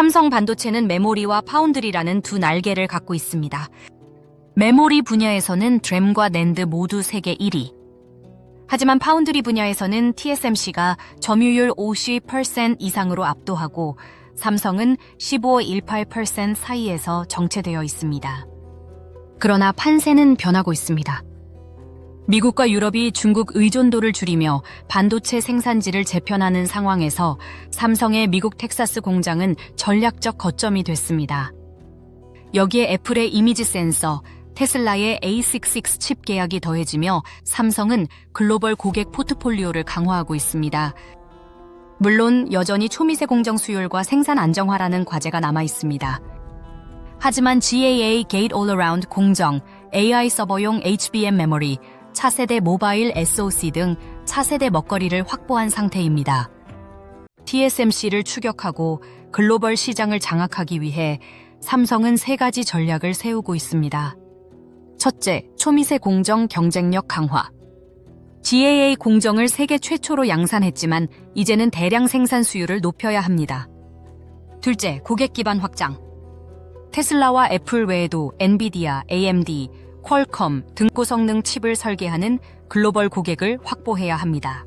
삼성 반도체는 메모리와 파운드리라는 두 날개를 갖고 있습니다. 메모리 분야에서는 램과 낸드 모두 세계 1위. 하지만 파운드리 분야에서는 TSMC가 점유율 50% 이상으로 압도하고 삼성은 15-18% 사이에서 정체되어 있습니다. 그러나 판세는 변하고 있습니다. 미국과 유럽이 중국 의존도를 줄이며 반도체 생산지를 재편하는 상황에서 삼성의 미국 텍사스 공장은 전략적 거점이 됐습니다. 여기에 애플의 이미지 센서, 테슬라의 A66 칩 계약이 더해지며 삼성은 글로벌 고객 포트폴리오를 강화하고 있습니다. 물론 여전히 초미세 공정 수율과 생산 안정화라는 과제가 남아 있습니다. 하지만 GAA Gate All-Around 공정, AI 서버용 HBM 메모리, 차세대 모바일 SoC 등 차세대 먹거리를 확보한 상태입니다. TSMC를 추격하고 글로벌 시장을 장악하기 위해 삼성은 세 가지 전략을 세우고 있습니다. 첫째, 초미세 공정 경쟁력 강화. GAA 공정을 세계 최초로 양산했지만 이제는 대량 생산 수율을 높여야 합니다. 둘째, 고객 기반 확장. 테슬라와 애플 외에도 엔비디아, AMD, 퀄컴 등 고성능 칩을 설계하는 글로벌 고객을 확보해야 합니다.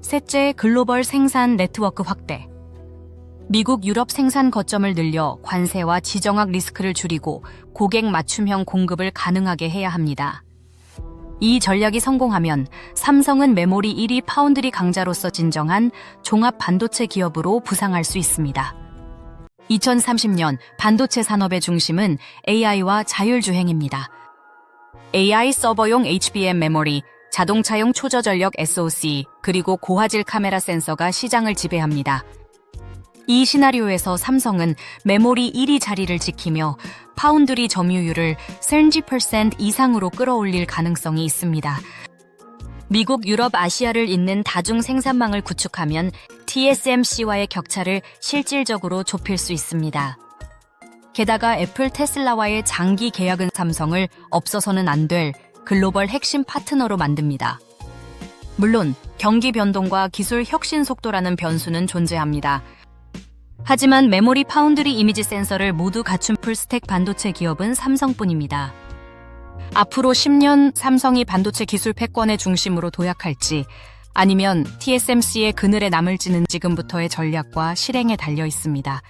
셋째, 글로벌 생산 네트워크 확대. 미국 유럽 생산 거점을 늘려 관세와 지정학 리스크를 줄이고 고객 맞춤형 공급을 가능하게 해야 합니다. 이 전략이 성공하면 삼성은 메모리 1위 파운드리 강자로서 진정한 종합 반도체 기업으로 부상할 수 있습니다. 2030년 반도체 산업의 중심은 AI와 자율주행입니다. AI 서버용 HBM 메모리, 자동차용 초저전력 SoC, 그리고 고화질 카메라 센서가 시장을 지배합니다. 이 시나리오에서 삼성은 메모리 1위 자리를 지키며 파운드리 점유율을 30% 이상으로 끌어올릴 가능성이 있습니다. 미국, 유럽, 아시아를 잇는 다중 생산망을 구축하면 TSMC와의 격차를 실질적으로 좁힐 수 있습니다. 게다가 애플 테슬라와의 장기 계약은 삼성을 없어서는 안 될 글로벌 핵심 파트너로 만듭니다. 물론 경기 변동과 기술 혁신 속도라는 변수는 존재합니다. 하지만 메모리 파운드리 이미지 센서를 모두 갖춘 풀스택 반도체 기업은 삼성뿐입니다. 앞으로 10년 삼성이 반도체 기술 패권의 중심으로 도약할지 아니면 TSMC의 그늘에 남을지는 지금부터의 전략과 실행에 달려 있습니다.